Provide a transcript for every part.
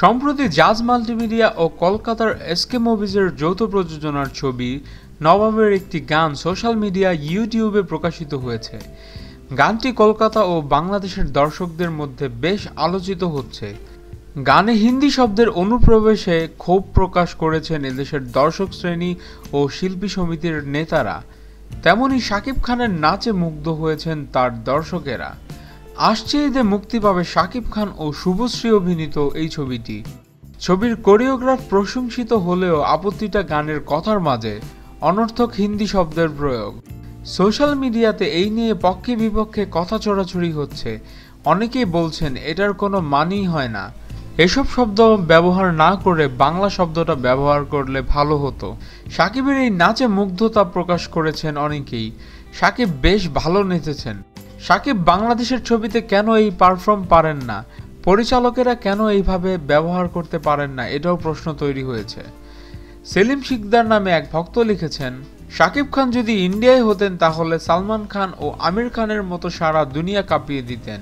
সম্প্রতি জাজ মাল্টিমিডিয়া ও কলকাতার এসকে মুভিজের যৌথ প্রযোজনার ছবি নবাবের একটি গান সোশ্যাল মিডিয়া ইউটিউবে প্রকাশিত হয়েছে। গানটি কলকাতা ও বাংলাদেশের দর্শকদের মধ্যে বেশ আলোচিত হচ্ছে। গানে হিন্দি শব্দের অনুপ্রবেশে ক্ষোভ প্রকাশ করেছেন এদেশের দর্শক শ্রেণি ও শিল্পী সমিতির নেতারা। তেমনি শাকিব খানের নাচে মুগ্ধ হয়েছেন তার দর্শকেরা। আসছে ঈদে মুক্তি পাবে শাকিব খান ও শুভশ্রী অভিনীত এই ছবিটি। ছবির কোরিওগ্রাফ প্রশংসিত হলেও আপত্তিটা গানের কথার মাঝে, অনর্থক হিন্দি শব্দের প্রয়োগ। সোশ্যাল মিডিয়াতে এই নিয়ে পক্ষে বিপক্ষে কথা ছড়াছড়ি হচ্ছে। অনেকেই বলছেন, এটার কোনো মানেই হয় না। এসব শব্দ ব্যবহার না করে বাংলা শব্দটা ব্যবহার করলে ভালো হতো। সাকিবের এই নাচে মুগ্ধতা প্রকাশ করেছেন অনেকেই। সাকিব বেশ ভালো নেচেছেন। সাকিব বাংলাদেশের ছবিতে কেন এই পারফর্ম পারেন না? পরিচালকেরা কেন এইভাবে ব্যবহার করতে পারেন না? এটাও প্রশ্ন তৈরি হয়েছে। সেলিম শিকদার নামে এক ভক্ত লিখেছেন শাকিব খান যদি ইন্ডিয়ায় হতেন তাহলে সালমান খান ও আমির খানের মতো সারা দুনিয়া কাঁপিয়ে দিতেন।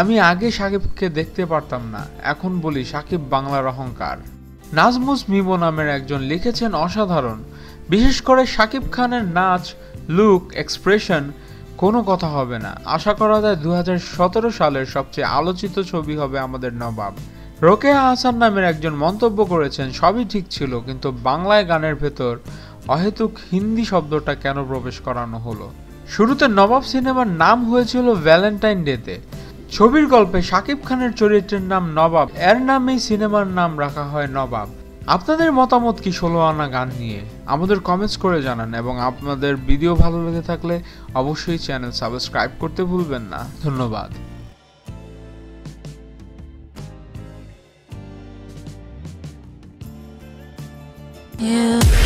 আমি আগে সাকিবকে দেখতে পারতাম না। এখন বলি সাকিব বাংলার অহংকার। নাজমুস মিমো নামের একজন লিখেছেন অসাধারণ। বিশেষ করে সাকিব খানের নাচ লুক এক্সপ্রেশন কোনো কথা হবে না। আশা করা যায় দু হাজার সতেরো সালের সবচেয়ে আলোচিত ছবি হবে আমাদের নবাব। রোকেয়া হাসান নামের একজন মন্তব্য করেছেন, সবই ঠিক ছিল, কিন্তু বাংলায় গানের ভেতর অহেতুক হিন্দি শব্দটা কেন প্রবেশ করানো হলো? শুরুতে নবাব সিনেমার নাম হয়েছিল ভ্যালেন্টাইন ডেতে। ছবির গল্পে শাকিব খানের চরিত্রের নাম নবাব। এর নামেই সিনেমার নাম রাখা হয় নবাব। আপনাদের মতামত কি ষোলো আনা গান নিয়ে? আমাদের কমেন্টস করে জানান এবং আপনাদের ভিডিও ভালো লেগে থাকলে অবশ্যই চ্যানেল সাবস্ক্রাইব করতে ভুলবেন না। ধন্যবাদ। Yeah.